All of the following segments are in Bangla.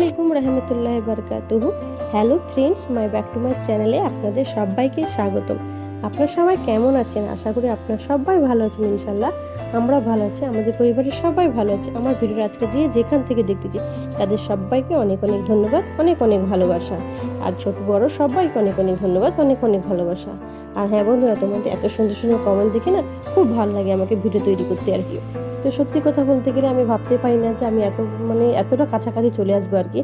আলাইকুম রহমতুল্লাহ বরকাতুহু। Hello friends my back to my চ্যানেলে আপনাদের সবাইকে স্বাগতম। আপনারা সবাই কেমন আছেন? আশা করি আপনারা সবাই ভালো আছেন ইনশাল্লাহ আমরা ভালো আছি, আমাদের পরিবারের সবাই ভালো আছে। আমার ভিডিও আজকে যে যেখান থেকে দেখতেছি, তাদের সবাইকে অনেক অনেক ধন্যবাদ, অনেক অনেক ভালোবাসা। আর ছোট বড় সবাইকে অনেক অনেক ধন্যবাদ, অনেক অনেক ভালোবাসা। আর হ্যাঁ বন্ধুরা, তোমাদের এত সুন্দর সুন্দর কমেন্ট দেখে না খুব ভালো লাগে আমাকে ভিডিও তৈরি করতে আর কি। তো সত্যি কথা বলতে গেলে আমি ভাবতে পারি না যে আমি এত মানে এতটা কাছাকাছি চলে আসব আর কি।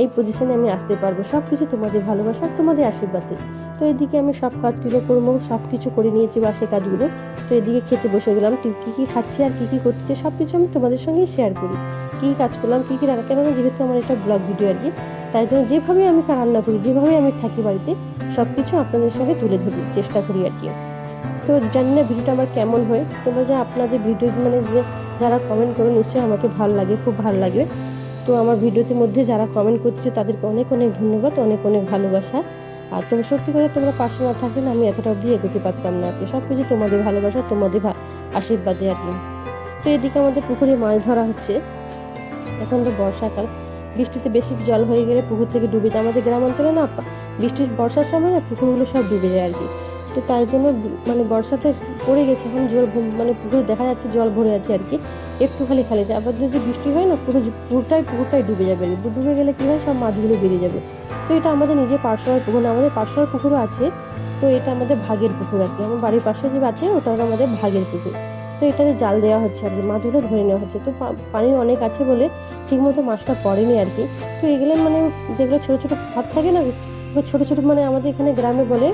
এই পজিশনে আমি আসতে পারব। সব কিছু তোমাদের ভালোবাসা তোমাদের আশীর্বাদে। তো এদিকে আমি সব কাজগুলো করব সব কিছু করে নিয়েছি বাসে কাজগুলো। তো এদিকে খেতে বসে গেলাম, কী কী খাচ্ছি আর কী কী করতেছি সব কিছু আমি তোমাদের সঙ্গে শেয়ার করি। কী কাজ করলাম, কী কী রান্না, কেননা যেহেতু আমার একটা ব্লগ ভিডিও আর কি, তাই জন্য যেভাবে আমি রান্না করি, যেভাবে আমি থাকি বাড়িতে সব কিছু আপনাদের সঙ্গে তুলে ধরি চেষ্টা করি আর কি। তো জানি না ভিডিওটা আমার কেমন হয়। তোমরা যে আপনাদের ভিডিও মানে যে যারা কমেন্ট করো, নিশ্চয়ই আমাকে ভালো লাগে, খুব ভালো লাগে তো আমার ভিডিওতে মধ্যে যারা কমেন্ট করতেছে তাদেরকে অনেক অনেক ধন্যবাদ, অনেক অনেক ভালোবাসা। আর তোমার সত্যি কথা তোমরা পাশে না থাকলে আমি এতটা অবধি এগোতে পারতাম না আর কি সব কিছু তোমাদের ভালোবাসা, তোমাদের আশীর্বাদে আর কি তো এদিকে আমাদের পুকুরে মাছ ধরা হচ্ছে। এখন তো বর্ষাকাল। বৃষ্টিতে বেশি জল হয়ে গেলে পুকুর থেকে ডুবে যায়। আমাদের গ্রাম অঞ্চলে না, বৃষ্টির বর্ষার সময় না পুকুরগুলো সব ডুবে যায় আর কি তো তাই জন্য মানে বর্ষাতে পড়ে গেছে, এখন জল মানে পুকুরে দেখা যাচ্ছে জল ভরে আছে আর কি। একটু খালি খালি আছে। আবার যদি বৃষ্টি হয় না, পুরো পুরোটাই পুকুরটাই ডুবে যাবে। ডুবে গেলে কী হয়, সব মাছগুলো বেরিয়ে যাবে। তো এটা আমাদের নিজের পার্সোনাল পুকুর না আমাদের পার্সোনাল পুকুরও আছে। তো এটা আমাদের ভাগের পুকুর আর কি। আমার বাড়ির পাশে যে আছে, ওটা আমাদের ভাগের পুকুর। তো এটাতে জাল দেওয়া হচ্ছে আর কি, মাছগুলো ধরে নেওয়া হচ্ছে। তো পানি অনেক আছে বলে ঠিকমতো মাছটা পড়েনি আর কি। তো এগুলো মানে যেগুলো ছোটো ছোটো ভাত থাকে না ছোটো ছোটো মানে আমাদের এখানে গ্রামে বলে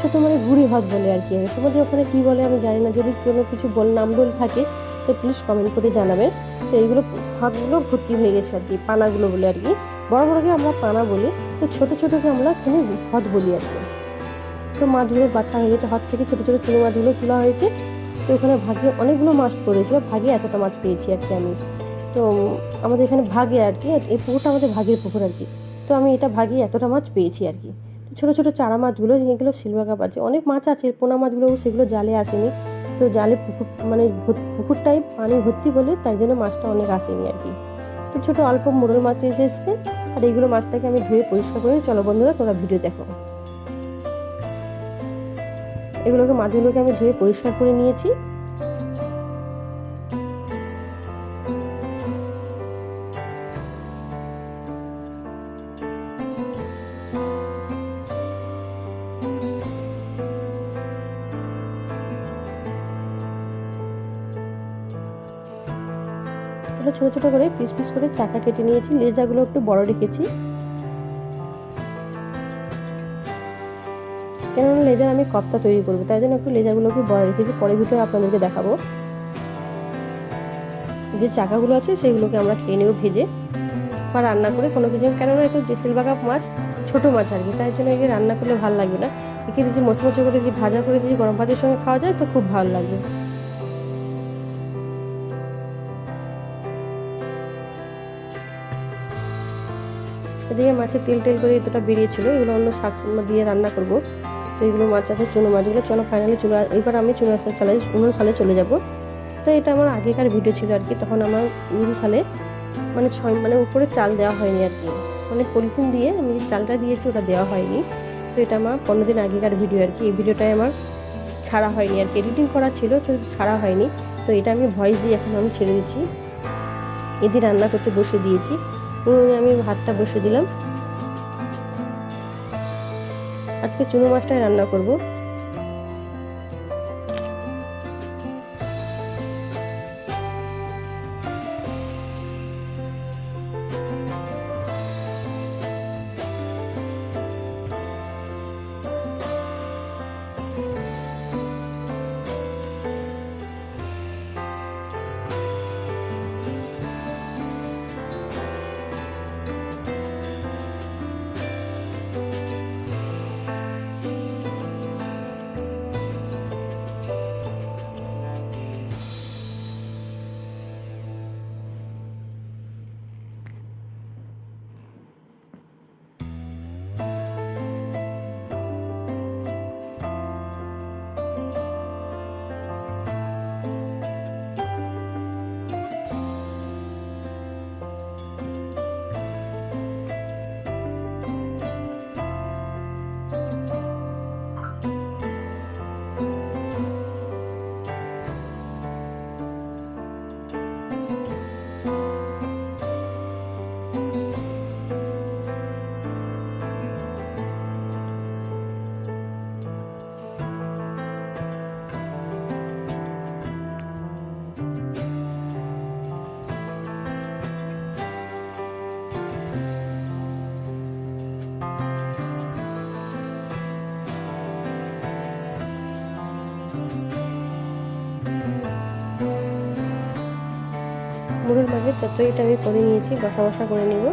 ছোটো মানে ঘুড়ি ভাত বলে আর কি। তোমাদের ওখানে কী বলে আমি জানি না। যদি কোনো কিছু বল নাম বল থাকে, তো প্লিজ কমেন্ট করে জানাবেন তো এইগুলো ভাতগুলো ভর্তি হয়ে গেছে আর কি, পানাগুলো বলে আর কি। বড় বড়োকে আমরা পানা বলি, তো ছোটো ছোটোকে আমরা এখানে হদ বলি আর কি। তো মাছগুলো বাছা হয়ে গেছে হাত থেকে ছোটো ছোটো চুনো মাছগুলো তোলা হয়েছে। তো ওখানে ভাগে অনেকগুলো মাছ পড়েছিল, ভাগে এতটা মাছ পেয়েছি আর কি আমি। তো আমাদের এখানে ভাগে আর কি, এই পুকুরটা আমাদের ভাগের পুকুর আর কি। তো আমি এটা ভাগে এতটা মাছ পেয়েছি আর কি। ছোটো ছোটো চারা মাছগুলো, যেগুলো সিলভার কাপ আছে অনেক মাছ আছে, পোনা মাছগুলো, সেগুলো জালে আসেনি। তো জালে পুকুর মানে ভর- পুকুরটাই পানি ভর্তি বলে তাই জন্য মাছটা অনেক আসেনি আর কি। তো ছোটো অল্প মোড়ল মাছ এসে এসেছে, আর এইগুলো মাছটাকে আমি ধুয়ে পরিষ্কার করে, চলো বন্ধুরা, তোমরা ভিডিও দেখো। এগুলোকে মাছগুলোকে আমি ধুয়ে পরিষ্কার করে নিয়েছি। এগুলো ছোটো ছোটো করে পিস পিস করে চাকা কেটে নিয়েছি। লেজাগুলো একটু বড় রেখেছি। কেননা লেজার আমি কপ্তা তৈরি করব, তাই জন্য একটু লেজাগুলোকে বড় রেখেছি। পরে ভিতরে আপনাদেরকে দেখাবো। যে চাকাগুলো আছে, সেগুলোকে আমরা খেয়ে নেব ভেজে বা রান্না করে কোনো কিছু। কেননা একটু যে সিলভার মাছ, ছোটো মাছ আর কি, তাই জন্য একে রান্না করলে ভালো লাগবে না। একে যদি মোচমোচে করে যদি ভাজা করে যদি গরম ভাতের সঙ্গে খাওয়া যায়, তো খুব ভালো লাগবে। এদিকে মাছের তেল টেল করে এতটা বেরিয়েছিল, এগুলো অন্য শাক দিয়ে রান্না করব। তো এগুলো মাছ আছে চুনো মাছগুলো চলো ফাইনালি চলে এবার আমি চুনো চালাই উনিশ সালে চলে যাব। তো এটা আমার আগেকার ভিডিও ছিল আর কি, তখন আমার উনিশ সালে মানে ছয় মানে উপরে চাল দেওয়া হয়নি আর কি। মানে পলিথিন দিয়ে আমি যে চালটা দিয়েছি ওটা দেওয়া হয়নি। তো এটা আমার পনেরো দিন আগেকার ভিডিও আর কি, এই ভিডিওটাই আমার ছাড়া হয়নি আর কি। এডিটিং করা ছিল, তো ছাড়া হয়নি। তো এটা আমি ভয়েস দিয়ে এখন আমি ছেড়ে দিচ্ছি। এদি রান্না করতে বসে দিয়েছি। উনুনে আমি ভাতটা বসে দিলাম। আজকে চুনো মাছটাই রান্না করব। যতই চচ্চড়িটা আমি করে নিয়েছি বসা বসা করে নিব।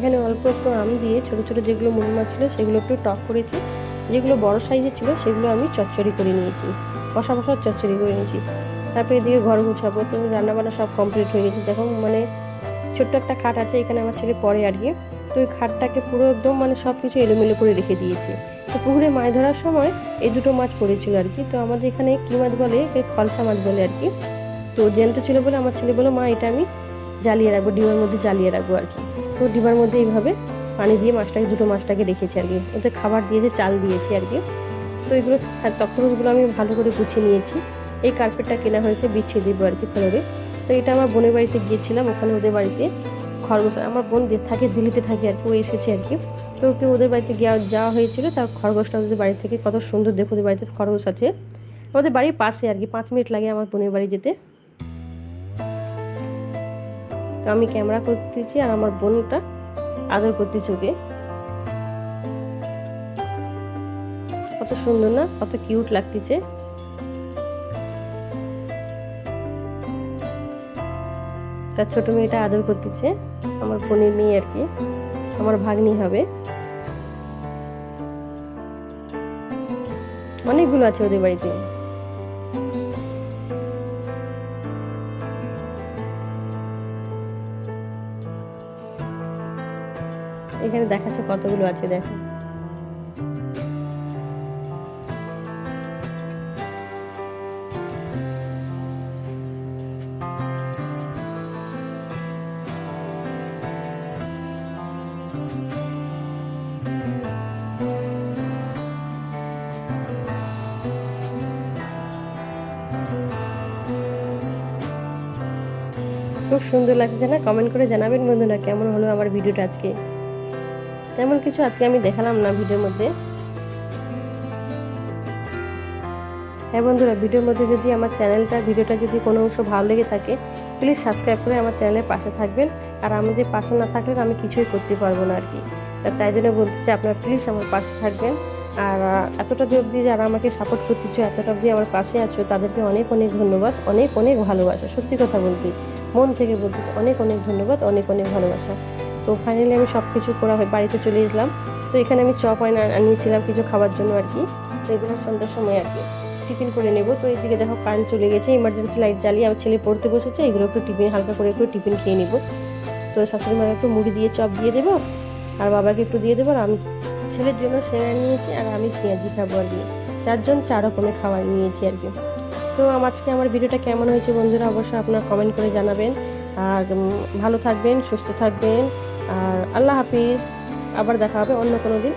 এখানে অল্প একটু আম দিয়ে ছোট ছোট যেগুলো মুড়ি মাছ ছিল, সেগুলো একটু টক করেছি। যেগুলো বড় সাইজের ছিল, সেগুলো আমি চচ্চড়ি করে নিয়েছি। কষা বসা চচ্চড়ি করে নিয়েছি। তারপরে এদিকে ঘর গুছাবো। তো রান্নাবান্না সব কমপ্লিট হয়ে গেছে। যখন মানে ছোট্ট একটা খাট আছে এখানে আমার ছেলে পরে আর কি। তো ওই খাটটাকে পুরো একদম মানে সব কিছু এলোমেলো করে রেখে দিয়েছে। তো পুকুরে মাছ ধরার সময় এই দুটো মাছ পড়েছিল আর কি। তো আমাদের এখানে কী মাছ বলে? ফলসা মাছ বলে আর কি। তো জ্যান্ত ছিল বলে আমার ছেলে বলো মা, এটা আমি জ্বালিয়ে রাখব, ডিমের মধ্যে জ্বালিয়ে রাখব আর কি। তো ডিবার মধ্যে এইভাবে পানি দিয়ে মাছটাকে, দুটো মাছটাকে রেখেছি আর কি। ওতে খাবার দিয়েছে, চাল দিয়েছি আর কি। তো এগুলো তখনগুলো আমি ভালো করে গুছিয়ে নিয়েছি। এই কার্পেটটা কেনা হয়েছে বিছিয়ে দিব আর কি ফ্লোরে। তো এটা আমার বোনের বাড়িতে গিয়েছিলাম, ওখানে ওদের বাড়িতে খরগোশ, আমার বোন থাকে দিল্লিতে থাকে আর কি, ও এসেছে আর কি। তো ওকে ওদের বাড়িতে যাওয়া হয়েছিল, তার খরগোশটা ওদের বাড়ি থেকে কত সুন্দর দেখো, ওদের বাড়িতে খরগোশ আছে। আমাদের বাড়ির পাশে আর কি, পাঁচ মিনিট লাগে আমার বোনের বাড়ি যেতে। তো আমি ক্যামেরা করতেছি আর আমার বোনটা আদর করতেছি ওকে। কত সুন্দর না, কত কিউট লাগতেছে। তার ছোট মেয়েটা আদর করতেছে, আমার বোনের মেয়ে আর কি, আমার ভাগ্নি হবে। অনেকগুলো আছে ওদের বাড়িতে। এখানে দেখাচ্ছে কতগুলো আছে, দেখো। খুব সুন্দর লাগছে না? কমেন্ট করে জানাবেন বন্ধুরা, কেমন হলো আমার ভিডিওটা আজকে? তেমন কিছু আজকে আমি দেখালাম না ভিডিওর মধ্যে। হ্যাঁ বন্ধুরা, ভিডিওর মধ্যে যদি আমার চ্যানেলটা, ভিডিওটা যদি কোনো অংশ ভালো লেগে থাকে প্লিজ সাবস্ক্রাইব করে আমার চ্যানেলের পাশে থাকবেন। আর আমাদের পাশে না থাকলে আমি কিছুই করতে পারব না আর কি। তাই জন্য বলতে চাই, আপনারা প্লিজ আমার পাশে থাকবেন। আর এতটা অবধি যারা আমাকে সাপোর্ট করতেছো এতটা অবধি আমার পাশে আছো, তাদেরকে অনেক অনেক ধন্যবাদ, অনেক অনেক ভালোবাসা। সত্যি কথা বলতে, মন থেকে বলতে অনেক অনেক ধন্যবাদ, অনেক অনেক ভালোবাসা। তো ফাইনালি আমি সব কিছু করা হয় বাড়িতে চলে এসলাম। তো এখানে আমি চপ আয়না আনিয়েছিলাম কিছু খাবার জন্য আর কি। তো এগুলো সন্ধ্যার সময় আর কি। টিফিন করে নেব। তো এইদিকে দেখো কারেন্ট চলে গেছে ইমার্জেন্সি লাইট জ্বালিয়ে আমার ছেলে পড়তে বসেছে। এগুলো একটু টিফিন, হালকা করে একটু টিফিন খেয়ে নেব। তো শাশুড়ি মাকে একটু মুড়ি দিয়ে চপ দিয়ে দেবো। আর বাবাকে একটু দিয়ে দেবো। আর আমি, ছেলের জন্য সেরা নিয়েছি। আর আমি পেঁয়াজি খাব আর কি। চারজন চার রকমের খাবার নিয়েছি আর কি। তো আজকে আমার ভিডিওটা কেমন হয়েছে বন্ধুরা অবশ্যই আপনারা কমেন্ট করে জানাবেন। আর ভালো থাকবেন, সুস্থ থাকবেন। আর আল্লাহ হাফিজ আবার দেখা হবে অন্য কোনো দিন।